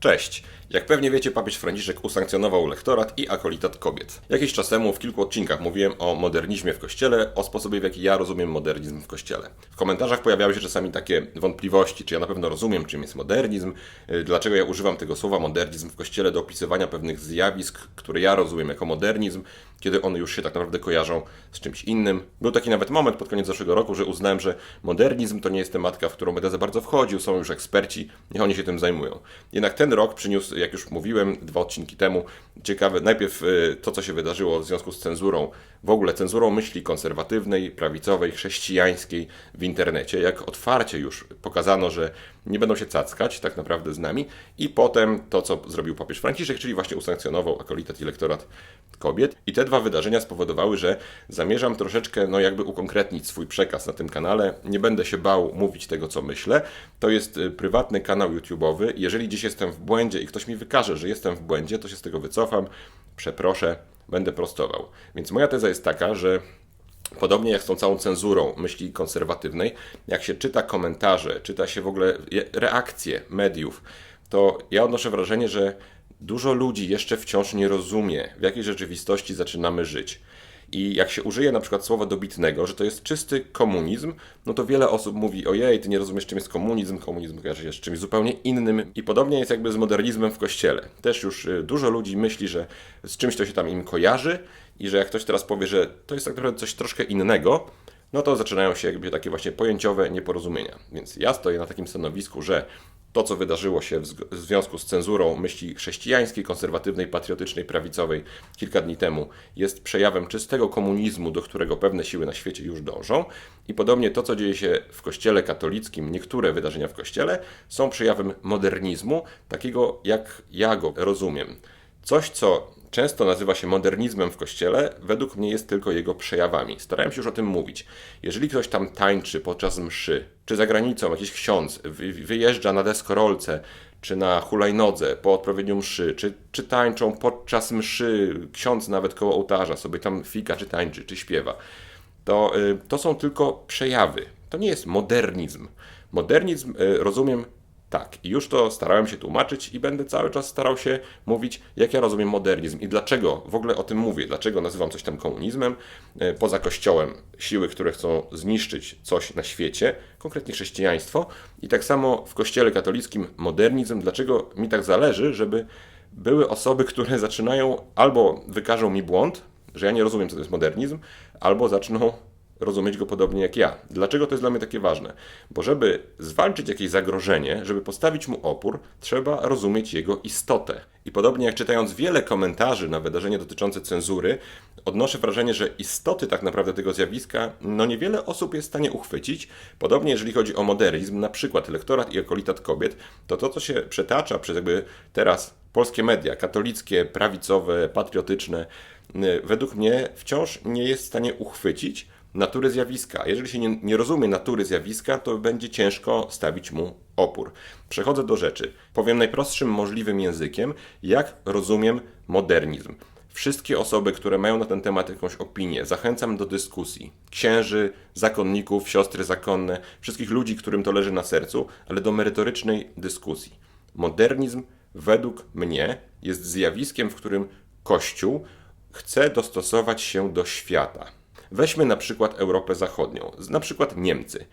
Cześć! Jak pewnie wiecie, papież Franciszek usankcjonował lektorat i akolitat kobiet. Jakiś czas temu w kilku odcinkach mówiłem o modernizmie w kościele, o sposobie w jaki ja rozumiem modernizm w kościele. W komentarzach pojawiały się czasami takie wątpliwości, czy ja na pewno rozumiem, czym jest modernizm, y, dlaczego ja używam tego słowa modernizm w kościele do opisywania pewnych zjawisk, które ja rozumiem jako modernizm, kiedy one już się tak naprawdę kojarzą z czymś innym. Był taki nawet moment pod koniec zeszłego roku, że uznałem, że modernizm to nie jest tematka, w którą będę za bardzo wchodził, są już eksperci, niech oni się tym zajmują. Jednak ten rok przyniósł, jak już mówiłem dwa odcinki temu, ciekawe, najpierw y, to, co się wydarzyło w związku z cenzurą, w ogóle cenzurą myśli konserwatywnej, prawicowej, chrześcijańskiej w internecie, jak otwarcie już pokazano, że nie będą się cackać tak naprawdę z nami i potem to, co zrobił papież Franciszek, czyli właśnie usankcjonował akolitat i lektorat kobiet. I te dwa wydarzenia spowodowały, że zamierzam troszeczkę, no jakby ukonkretnić swój przekaz na tym kanale. Nie będę się bał mówić tego, co myślę. To jest y, prywatny kanał YouTube'owy. Jeżeli dziś jestem w błędzie i ktoś mi wykaże, że jestem w błędzie, to się z tego wycofam, przeproszę, będę prostował. Więc moja teza jest taka, że Podobnie jak z tą całą cenzurą myśli konserwatywnej, jak się czyta komentarze, czyta się w ogóle reakcje mediów, to ja odnoszę wrażenie, że dużo ludzi jeszcze wciąż nie rozumie, w jakiej rzeczywistości zaczynamy żyć. I jak się użyje na przykład słowa dobitnego, że to jest czysty komunizm, no to wiele osób mówi, ojej, ty nie rozumiesz czym jest komunizm, komunizm kojarzy się z czymś zupełnie innym. I podobnie jest jakby z modernizmem w kościele. Też już y, dużo ludzi myśli, że z czymś to się tam im kojarzy i że jak ktoś teraz powie, że to jest tak naprawdę coś troszkę innego, no to zaczynają się jakby takie właśnie pojęciowe nieporozumienia. Więc ja stoję na takim stanowisku, że to, co wydarzyło się w, związku z cenzurą myśli chrześcijańskiej, konserwatywnej, patriotycznej, prawicowej kilka dni temu, jest przejawem czystego komunizmu, do którego pewne siły na świecie już dążą. I podobnie to, co dzieje się w Kościele katolickim, niektóre wydarzenia w Kościele, są przejawem modernizmu, takiego jak ja go rozumiem. Coś, co często nazywa się modernizmem w kościele, według mnie jest tylko jego przejawami. Starałem się już o tym mówić. Jeżeli ktoś tam tańczy podczas mszy, czy za granicą jakiś ksiądz wyjeżdża na deskorolce, czy na hulajnodze po odpowiedniu mszy, czy, czy tańczą podczas mszy, ksiądz nawet koło ołtarza sobie tam fika, czy tańczy, czy śpiewa, to, y, to są tylko przejawy. To nie jest modernizm. Modernizm y, rozumiem tak, i już to starałem się tłumaczyć i będę cały czas starał się mówić, jak ja rozumiem modernizm i dlaczego w ogóle o tym mówię, dlaczego nazywam coś tam komunizmem, e, poza Kościołem, siły, które chcą zniszczyć coś na świecie, konkretnie chrześcijaństwo, i tak samo w Kościele katolickim modernizm, dlaczego mi tak zależy, żeby były osoby, które zaczynają albo wykażą mi błąd, że ja nie rozumiem, co to jest modernizm, albo zaczną rozumieć go podobnie jak ja. Dlaczego to jest dla mnie takie ważne? Bo żeby zwalczyć jakieś zagrożenie, żeby postawić mu opór, trzeba rozumieć jego istotę. I podobnie jak czytając wiele komentarzy na wydarzenie dotyczące cenzury, odnoszę wrażenie, że istoty tak naprawdę tego zjawiska, no niewiele osób jest w stanie uchwycić. Podobnie jeżeli chodzi o modernizm, na przykład lektorat i akolitat kobiet, to to, co się przetacza przez jakby teraz polskie media, katolickie, prawicowe, patriotyczne, według mnie wciąż nie jest w stanie uchwycić, natury zjawiska. Jeżeli się nie, nie rozumie natury zjawiska, to będzie ciężko stawić mu opór. Przechodzę do rzeczy. Powiem najprostszym możliwym językiem, jak rozumiem modernizm. Wszystkie osoby, które mają na ten temat jakąś opinię, zachęcam do dyskusji. Księży, zakonników, siostry zakonne, wszystkich ludzi, którym to leży na sercu, ale do merytorycznej dyskusji. Modernizm, według mnie, jest zjawiskiem, w którym Kościół chce dostosować się do świata Weźmy na przykład Europę Zachodnią, na przykład Niemcy.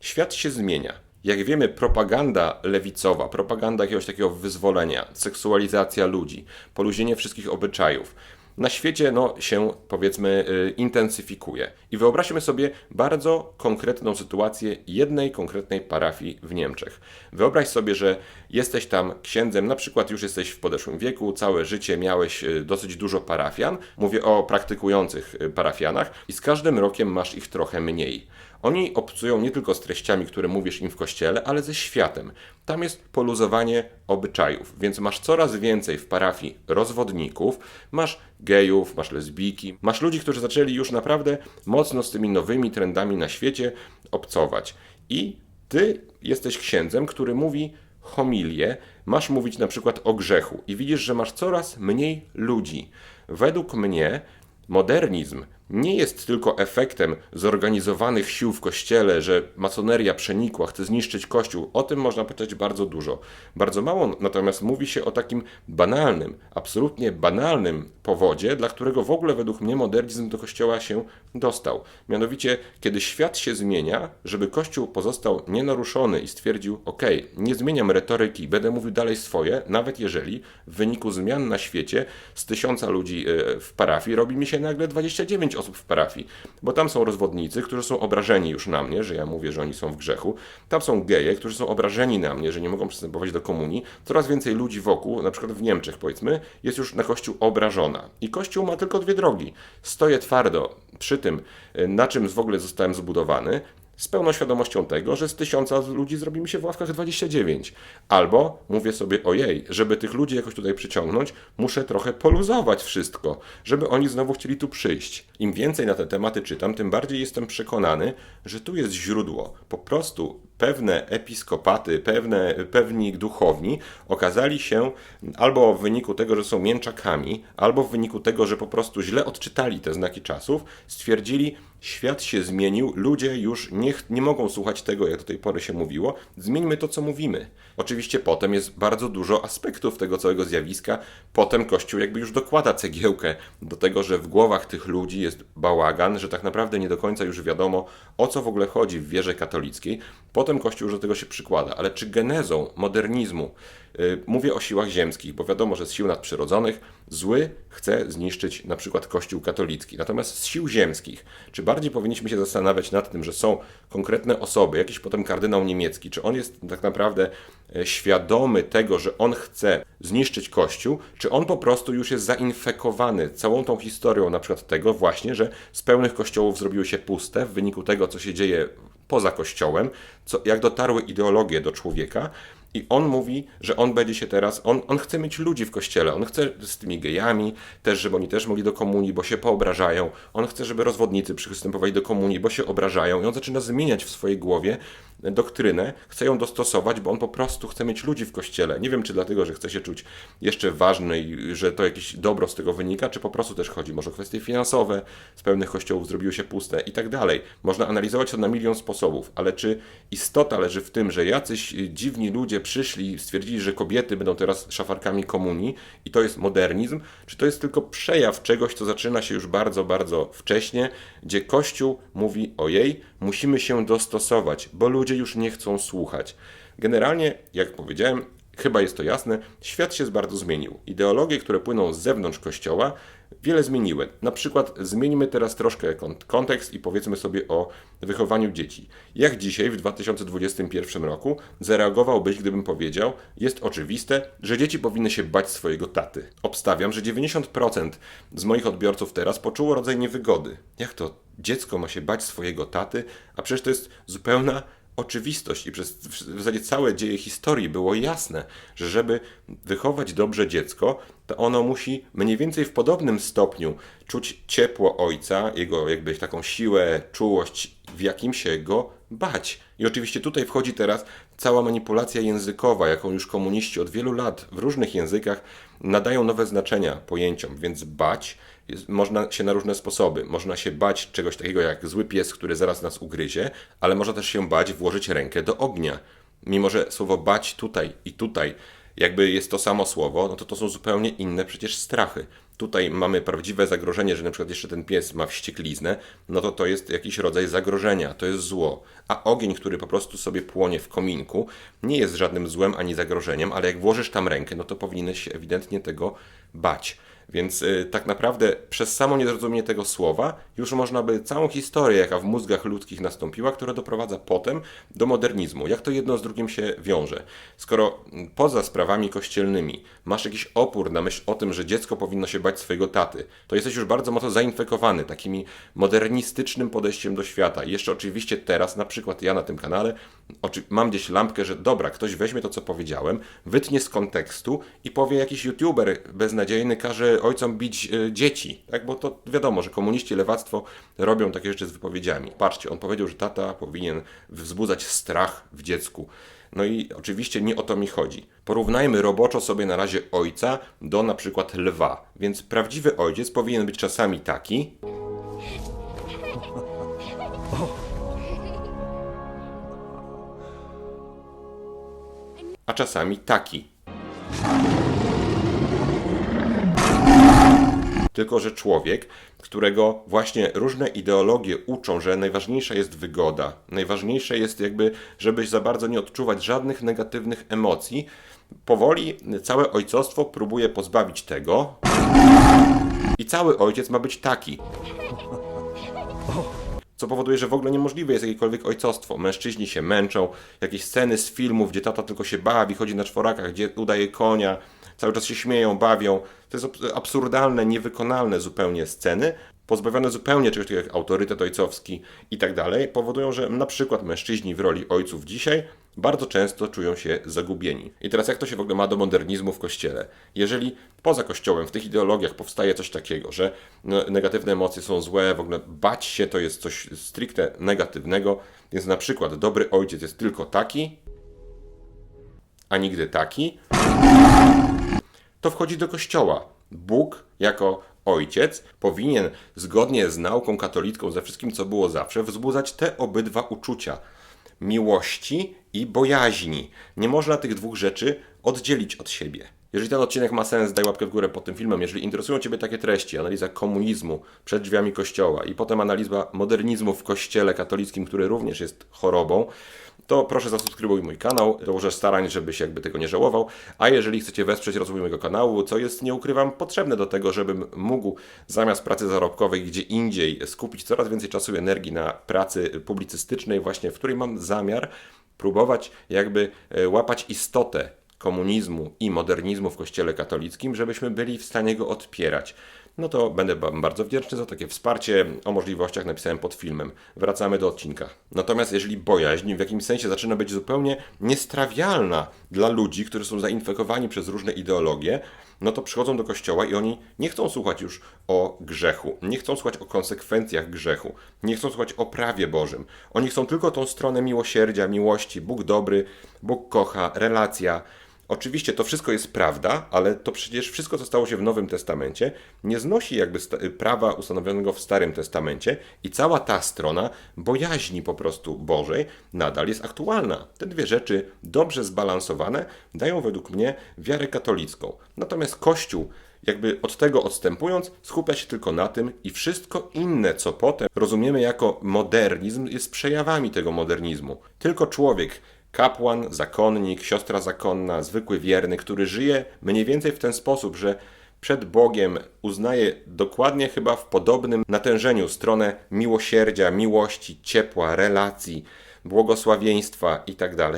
Świat się zmienia. Jak wiemy, propaganda lewicowa, propaganda jakiegoś takiego wyzwolenia, seksualizacja ludzi, poluźnienie wszystkich obyczajów, na świecie no, się powiedzmy y, intensyfikuje. I wyobraźmy sobie bardzo konkretną sytuację jednej konkretnej parafii w Niemczech. Wyobraź sobie, że jesteś tam księdzem, na przykład już jesteś w podeszłym wieku, całe życie miałeś y, dosyć dużo parafian. Mówię o praktykujących y, parafianach i z każdym rokiem masz ich trochę mniej. Oni obcują nie tylko z treściami, które mówisz im w kościele, ale ze światem. Tam jest poluzowanie obyczajów, więc masz coraz więcej w parafii rozwodników, masz gejów, masz lesbijki, masz ludzi, którzy zaczęli już naprawdę mocno z tymi nowymi trendami na świecie obcować. I ty jesteś księdzem, który mówi homilię, masz mówić na przykład o grzechu i widzisz, że masz coraz mniej ludzi. Według mnie modernizm nie jest tylko efektem zorganizowanych sił w kościele, że masoneria przenikła, chce zniszczyć kościół. O tym można powiedzieć bardzo dużo. Bardzo mało natomiast mówi się o takim banalnym, absolutnie banalnym powodzie, dla którego w ogóle według mnie modernizm do kościoła się dostał. Mianowicie, kiedy świat się zmienia, żeby kościół pozostał nienaruszony i stwierdził: OK, nie zmieniam retoryki, będę mówił dalej swoje, nawet jeżeli w wyniku zmian na świecie z tysiąca ludzi e, w parafii robi mi się nagle 29 osób w parafii, bo tam są rozwodnicy, którzy są obrażeni już na mnie, że ja mówię, że oni są w grzechu, tam są geje, którzy są obrażeni na mnie, że nie mogą przystępować do komunii, coraz więcej ludzi wokół, na przykład w Niemczech powiedzmy, jest już na Kościół obrażona. I Kościół ma tylko dwie drogi. Stoję twardo przy tym, e, na czym w ogóle zostałem zbudowany, z pełną świadomością tego, że z tysiąca ludzi zrobi mi się w ławkach 29. Albo mówię sobie, ojej, żeby tych ludzi jakoś tutaj przyciągnąć, muszę trochę poluzować wszystko, żeby oni znowu chcieli tu przyjść. Im więcej na te tematy czytam, tym bardziej jestem przekonany, że tu jest źródło. Po prostu pewne episkopaty, pewne, pewni duchowni okazali się albo w wyniku tego, że są mięczakami, albo w wyniku tego, że po prostu źle odczytali te znaki czasów, stwierdzili, świat się zmienił, ludzie już nie, nie mogą słuchać tego, jak do tej pory się mówiło, zmieńmy to, co mówimy. Oczywiście potem jest bardzo dużo aspektów tego całego zjawiska. Potem Kościół jakby już dokłada cegiełkę do tego, że w głowach tych ludzi jest bałagan, że tak naprawdę nie do końca już wiadomo, o co w ogóle chodzi w wierze katolickiej. Potem Kościół już do tego się przykłada. Ale czy genezą modernizmu, yy, mówię o siłach ziemskich, bo wiadomo, że z sił nadprzyrodzonych zły chce zniszczyć na przykład Kościół katolicki. Natomiast z sił ziemskich, czy bardziej powinniśmy się zastanawiać nad tym, że są konkretne osoby, jakiś potem kardynał niemiecki, czy on jest tak naprawdę E, świadomy tego, że on chce zniszczyć Kościół, czy on po prostu już jest zainfekowany całą tą historią, na przykład tego właśnie, że z pełnych kościołów zrobiły się puste w wyniku tego, co się dzieje poza Kościołem, co, jak dotarły ideologie do człowieka, i on mówi, że on będzie się teraz, on, on chce mieć ludzi w kościele, on chce z tymi gejami też, żeby oni też mogli do komunii, bo się poobrażają. On chce, żeby rozwodnicy przystępowali do komunii, bo się obrażają. I on zaczyna zmieniać w swojej głowie doktrynę, chce ją dostosować, bo on po prostu chce mieć ludzi w kościele. Nie wiem, czy dlatego, że chce się czuć jeszcze ważny i że to jakieś dobro z tego wynika, czy po prostu też chodzi może o kwestie finansowe, z pewnych kościołów zrobiły się puste i tak dalej. Można analizować to na milion sposobów, ale czy istota leży w tym, że jacyś dziwni ludzie przyszli i stwierdzili, że kobiety będą teraz szafarkami komunii i to jest modernizm, czy to jest tylko przejaw czegoś, co zaczyna się już bardzo, bardzo wcześnie, gdzie Kościół mówi ojej, musimy się dostosować, bo ludzie już nie chcą słuchać. Generalnie, jak powiedziałem, chyba jest to jasne, świat się bardzo zmienił. Ideologie, które płyną z zewnątrz kościoła, wiele zmieniły. Na przykład zmieńmy teraz troszkę kontekst i powiedzmy sobie o wychowaniu dzieci. Jak dzisiaj, w 2021 roku, zareagowałbyś, gdybym powiedział, jest oczywiste, że dzieci powinny się bać swojego taty. Obstawiam, że 90% z moich odbiorców teraz poczuło rodzaj niewygody. Jak to dziecko ma się bać swojego taty, a przecież to jest zupełna oczywistość i przez w zasadzie całe dzieje historii było jasne, że żeby wychować dobrze dziecko, to ono musi mniej więcej w podobnym stopniu czuć ciepło ojca, jego jakby taką siłę, czułość, w jakim się go bać. I oczywiście tutaj wchodzi teraz cała manipulacja językowa, jaką już komuniści od wielu lat w różnych językach nadają nowe znaczenia pojęciom, więc bać jest, można się na różne sposoby. Można się bać czegoś takiego jak zły pies, który zaraz nas ugryzie, ale można też się bać włożyć rękę do ognia. Mimo, że słowo bać tutaj i tutaj jakby jest to samo słowo, no to to są zupełnie inne przecież strachy. Tutaj mamy prawdziwe zagrożenie, że na przykład jeszcze ten pies ma wściekliznę, no to to jest jakiś rodzaj zagrożenia, to jest zło. A ogień, który po prostu sobie płonie w kominku, nie jest żadnym złem ani zagrożeniem, ale jak włożysz tam rękę, no to powinieneś się ewidentnie tego bać. Więc y, tak naprawdę przez samo niezrozumienie tego słowa już można by całą historię, jaka w mózgach ludzkich nastąpiła, która doprowadza potem do modernizmu. Jak to jedno z drugim się wiąże? Skoro mm, poza sprawami kościelnymi masz jakiś opór na myśl o tym, że dziecko powinno się bać swojego taty, to jesteś już bardzo mocno zainfekowany takimi modernistycznym podejściem do świata. I jeszcze oczywiście teraz, na przykład ja na tym kanale, mam gdzieś lampkę, że dobra, ktoś weźmie to, co powiedziałem, wytnie z kontekstu i powie jakiś youtuber beznadziejny każe ojcom bić e, dzieci, tak? bo to wiadomo, że komuniści, lewactwo robią takie rzeczy z wypowiedziami. Patrzcie, on powiedział, że tata powinien wzbudzać strach w dziecku. No i oczywiście nie o to mi chodzi. Porównajmy roboczo sobie na razie ojca do na przykład lwa. Więc prawdziwy ojciec powinien być czasami taki. A czasami taki. Tylko, że człowiek, którego właśnie różne ideologie uczą, że najważniejsza jest wygoda, najważniejsze jest jakby, żebyś za bardzo nie odczuwać żadnych negatywnych emocji, powoli całe ojcostwo próbuje pozbawić tego i cały ojciec ma być taki. Co powoduje, że w ogóle niemożliwe jest jakiekolwiek ojcostwo. Mężczyźni się męczą, jakieś sceny z filmów, gdzie tata tylko się bawi, chodzi na czworakach, gdzie udaje konia, cały czas się śmieją, bawią. To jest abs- absurdalne, niewykonalne zupełnie sceny, pozbawione zupełnie czegoś takiego jak autorytet ojcowski i tak dalej, powodują, że na przykład mężczyźni w roli ojców dzisiaj bardzo często czują się zagubieni. I teraz jak to się w ogóle ma do modernizmu w kościele? Jeżeli poza kościołem, w tych ideologiach powstaje coś takiego, że no, negatywne emocje są złe, w ogóle bać się to jest coś stricte negatywnego, więc na przykład dobry ojciec jest tylko taki, a nigdy taki, to wchodzi do kościoła. Bóg jako ojciec powinien zgodnie z nauką katolicką, ze wszystkim co było zawsze, wzbudzać te obydwa uczucia miłości i bojaźni. Nie można tych dwóch rzeczy oddzielić od siebie. Jeżeli ten odcinek ma sens, daj łapkę w górę pod tym filmem. Jeżeli interesują Ciebie takie treści, analiza komunizmu przed drzwiami kościoła i potem analiza modernizmu w kościele katolickim, który również jest chorobą, to proszę zasubskrybuj mój kanał, dołożę starań, żebyś jakby tego nie żałował. A jeżeli chcecie wesprzeć rozwój mojego kanału, co jest, nie ukrywam, potrzebne do tego, żebym mógł zamiast pracy zarobkowej gdzie indziej skupić coraz więcej czasu i energii na pracy publicystycznej, właśnie w której mam zamiar próbować jakby e, łapać istotę komunizmu i modernizmu w Kościele katolickim, żebyśmy byli w stanie go odpierać. No to będę Wam bardzo wdzięczny za takie wsparcie. O możliwościach napisałem pod filmem. Wracamy do odcinka. Natomiast jeżeli bojaźń w jakimś sensie zaczyna być zupełnie niestrawialna dla ludzi, którzy są zainfekowani przez różne ideologie, no to przychodzą do kościoła i oni nie chcą słuchać już o grzechu, nie chcą słuchać o konsekwencjach grzechu, nie chcą słuchać o prawie Bożym. Oni chcą tylko tą stronę miłosierdzia, miłości, Bóg dobry, Bóg kocha, relacja. Oczywiście to wszystko jest prawda, ale to przecież wszystko, co stało się w Nowym Testamencie, nie znosi jakby sta- prawa ustanowionego w Starym Testamencie i cała ta strona bojaźni po prostu Bożej nadal jest aktualna. Te dwie rzeczy dobrze zbalansowane dają według mnie wiarę katolicką. Natomiast Kościół jakby od tego odstępując, skupia się tylko na tym i wszystko inne, co potem rozumiemy jako modernizm, jest przejawami tego modernizmu. Tylko człowiek, kapłan, zakonnik, siostra zakonna, zwykły wierny, który żyje mniej więcej w ten sposób, że przed Bogiem uznaje dokładnie chyba w podobnym natężeniu stronę miłosierdzia, miłości, ciepła, relacji, błogosławieństwa itd.,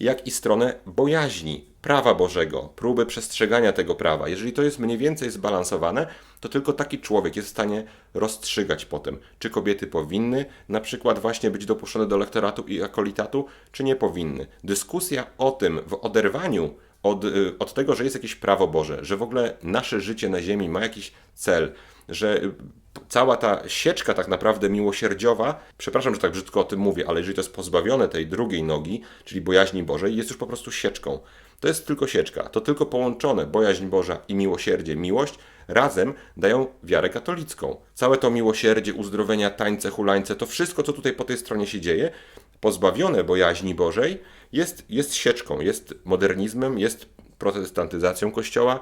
jak i stronę bojaźni, prawa Bożego, próby przestrzegania tego prawa. Jeżeli to jest mniej więcej zbalansowane, to tylko taki człowiek jest w stanie rozstrzygać potem, czy kobiety powinny na przykład właśnie być dopuszczone do lektoratu i akolitatu, czy nie powinny. Dyskusja o tym w oderwaniu od, y, od tego, że jest jakieś prawo Boże, że w ogóle nasze życie na ziemi ma jakiś cel, że cała ta sieczka tak naprawdę miłosierdziowa, przepraszam, że tak brzydko o tym mówię, ale jeżeli to jest pozbawione tej drugiej nogi, czyli bojaźni Bożej, jest już po prostu sieczką. To jest tylko sieczka, to tylko połączone bojaźń Boża i miłosierdzie, miłość razem dają wiarę katolicką. Całe to miłosierdzie, uzdrowienia, tańce, hulańce, to wszystko, co tutaj po tej stronie się dzieje, pozbawione bojaźni Bożej, jest, jest sieczką, jest modernizmem, jest protestantyzacją Kościoła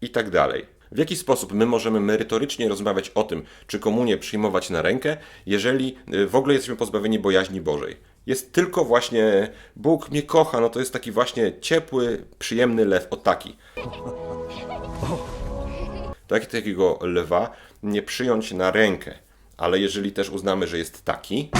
i tak dalej. W jaki sposób my możemy merytorycznie rozmawiać o tym, czy komunię przyjmować na rękę, jeżeli y, w ogóle jesteśmy pozbawieni bojaźni Bożej? Jest tylko właśnie Bóg mnie kocha, no to jest taki właśnie ciepły, przyjemny lew, o taki. Tak, takiego lwa nie przyjąć na rękę, ale jeżeli też uznamy, że jest taki,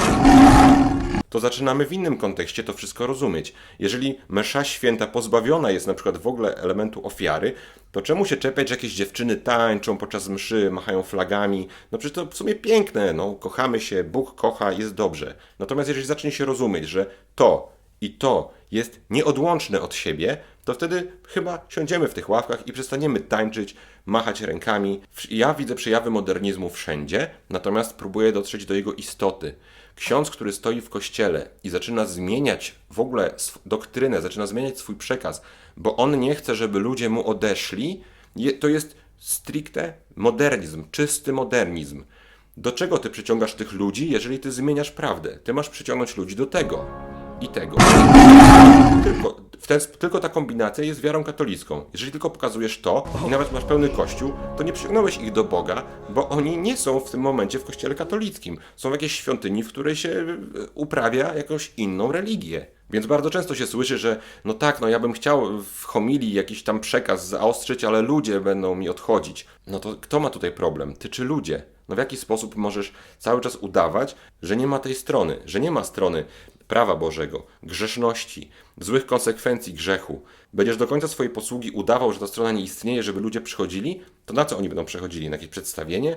to zaczynamy w innym kontekście to wszystko rozumieć. Jeżeli msza święta pozbawiona jest na przykład w ogóle elementu ofiary, to czemu się czepiać, że jakieś dziewczyny tańczą podczas mszy, machają flagami? No przecież to w sumie piękne, no kochamy się, Bóg kocha, jest dobrze. Natomiast jeżeli zacznie się rozumieć, że to i to jest nieodłączne od siebie, to wtedy chyba siądziemy w tych ławkach i przestaniemy tańczyć, machać rękami. Ja widzę przejawy modernizmu wszędzie, natomiast próbuję dotrzeć do jego istoty. Ksiądz, który stoi w kościele i zaczyna zmieniać w ogóle doktrynę, zaczyna zmieniać swój przekaz, bo on nie chce, żeby ludzie mu odeszli, to jest stricte modernizm, czysty modernizm. Do czego ty przyciągasz tych ludzi, jeżeli ty zmieniasz prawdę? Ty masz przyciągnąć ludzi do tego i tego. Tylko ten, tylko ta kombinacja jest wiarą katolicką. Jeżeli tylko pokazujesz to i nawet masz pełny kościół, to nie przyciągnąłeś ich do Boga, bo oni nie są w tym momencie w kościele katolickim. Są w jakiejś świątyni, w której się e, uprawia jakąś inną religię. Więc bardzo często się słyszy, że no tak, no ja bym chciał w homilii jakiś tam przekaz zaostrzyć, ale ludzie będą mi odchodzić. No to kto ma tutaj problem? Ty czy ludzie? No w jaki sposób możesz cały czas udawać, że nie ma tej strony, że nie ma strony prawa Bożego, grzeszności, złych konsekwencji grzechu. Będziesz do końca swojej posługi udawał, że ta strona nie istnieje, żeby ludzie przychodzili? To na co oni będą przechodzili? Na jakieś przedstawienie?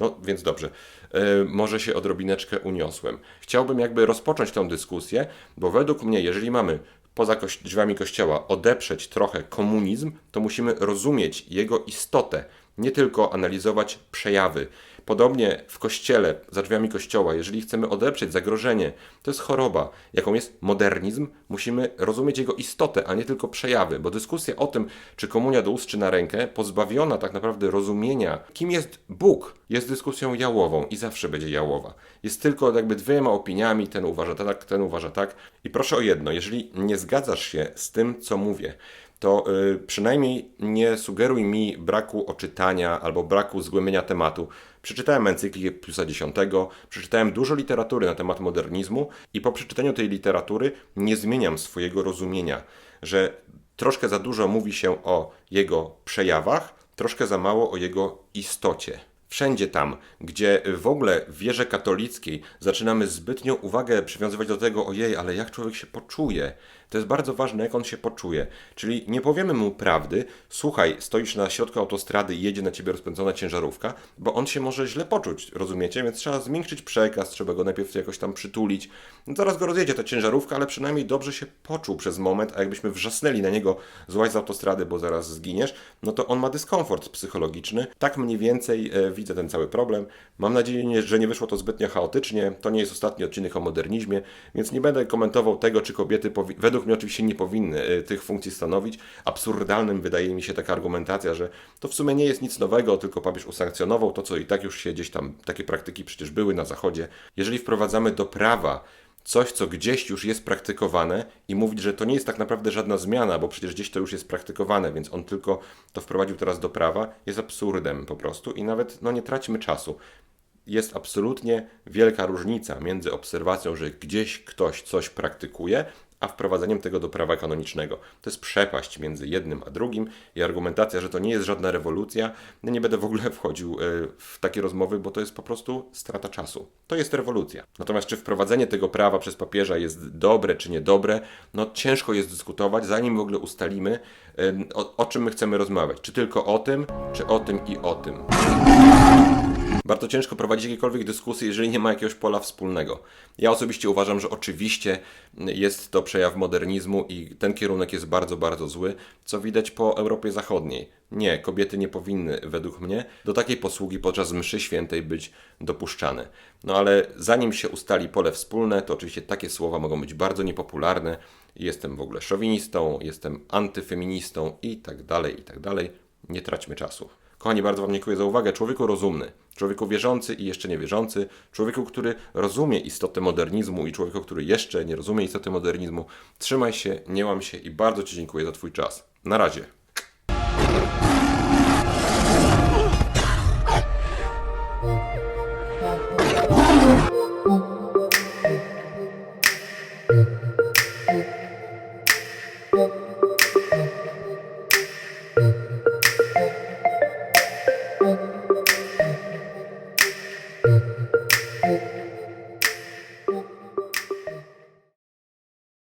No więc dobrze, Yy, może się odrobineczkę uniosłem. Chciałbym jakby rozpocząć tę dyskusję, bo według mnie, jeżeli mamy poza koś- drzwiami kościoła odeprzeć trochę komunizm, to musimy rozumieć jego istotę, nie tylko analizować przejawy. Podobnie w kościele, za drzwiami kościoła, jeżeli chcemy odeprzeć zagrożenie, to jest choroba, jaką jest modernizm, musimy rozumieć jego istotę, a nie tylko przejawy, bo dyskusja o tym, czy komunia do ust czy na rękę, pozbawiona tak naprawdę rozumienia, kim jest Bóg, jest dyskusją jałową i zawsze będzie jałowa. Jest tylko jakby dwiema opiniami, ten uważa tak, ten uważa tak. I proszę o jedno, jeżeli nie zgadzasz się z tym, co mówię, to y, przynajmniej nie sugeruj mi braku oczytania albo braku zgłębienia tematu. Przeczytałem encyklikę Piusa X, przeczytałem dużo literatury na temat modernizmu i po przeczytaniu tej literatury nie zmieniam swojego rozumienia, że troszkę za dużo mówi się o jego przejawach, troszkę za mało o jego istocie. Wszędzie tam, gdzie w ogóle w wierze katolickiej zaczynamy zbytnią uwagę przywiązywać do tego, ojej, ale jak człowiek się poczuje, to jest bardzo ważne, jak on się poczuje. Czyli nie powiemy mu prawdy, słuchaj, stoisz na środku autostrady i jedzie na ciebie rozpędzona ciężarówka, bo on się może źle poczuć, rozumiecie? Więc trzeba zmiękczyć przekaz, trzeba go najpierw jakoś tam przytulić. No zaraz go rozjedzie ta ciężarówka, ale przynajmniej dobrze się poczuł przez moment, a jakbyśmy wrzasnęli na niego złaź z autostrady, bo zaraz zginiesz, no to on ma dyskomfort psychologiczny. Tak mniej więcej e, widzę ten cały problem. Mam nadzieję, że nie wyszło to zbytnio chaotycznie. To nie jest ostatni odcinek o modernizmie, więc nie będę komentował tego, czy kobiety powi- według mnie oczywiście nie powinny e, tych funkcji stanowić. Absurdalnym wydaje mi się taka argumentacja, że to w sumie nie jest nic nowego, tylko papież usankcjonował to, co i tak już się gdzieś tam, takie praktyki przecież były na Zachodzie. Jeżeli wprowadzamy do prawa coś, co gdzieś już jest praktykowane i mówić, że to nie jest tak naprawdę żadna zmiana, bo przecież gdzieś to już jest praktykowane, więc on tylko to wprowadził teraz do prawa, jest absurdem po prostu i nawet no, nie traćmy czasu. Jest absolutnie wielka różnica między obserwacją, że gdzieś ktoś coś praktykuje, a wprowadzeniem tego do prawa kanonicznego. To jest przepaść między jednym a drugim i argumentacja, że to nie jest żadna rewolucja. No nie będę w ogóle wchodził e, w takie rozmowy, bo to jest po prostu strata czasu. To jest rewolucja. Natomiast czy wprowadzenie tego prawa przez papieża jest dobre czy niedobre, no ciężko jest dyskutować, zanim w ogóle ustalimy, o, o czym my chcemy rozmawiać. Czy tylko o tym, czy o tym i o tym. Bardzo ciężko prowadzić jakiekolwiek dyskusje, jeżeli nie ma jakiegoś pola wspólnego. Ja osobiście uważam, że oczywiście jest to przejaw modernizmu i ten kierunek jest bardzo, bardzo zły, co widać po Europie Zachodniej. Nie, kobiety nie powinny, według mnie, do takiej posługi podczas mszy świętej być dopuszczane. No ale zanim się ustali pole wspólne, to oczywiście takie słowa mogą być bardzo niepopularne. Jestem w ogóle szowinistą, jestem antyfeministą i tak dalej, i tak dalej. Nie traćmy czasu. Kochani, bardzo Wam dziękuję za uwagę. Człowieku rozumny, człowieku wierzący i jeszcze niewierzący, człowieku, który rozumie istotę modernizmu i człowieku, który jeszcze nie rozumie istoty modernizmu. Trzymaj się, nie łam się i bardzo Ci dziękuję za Twój czas. Na razie.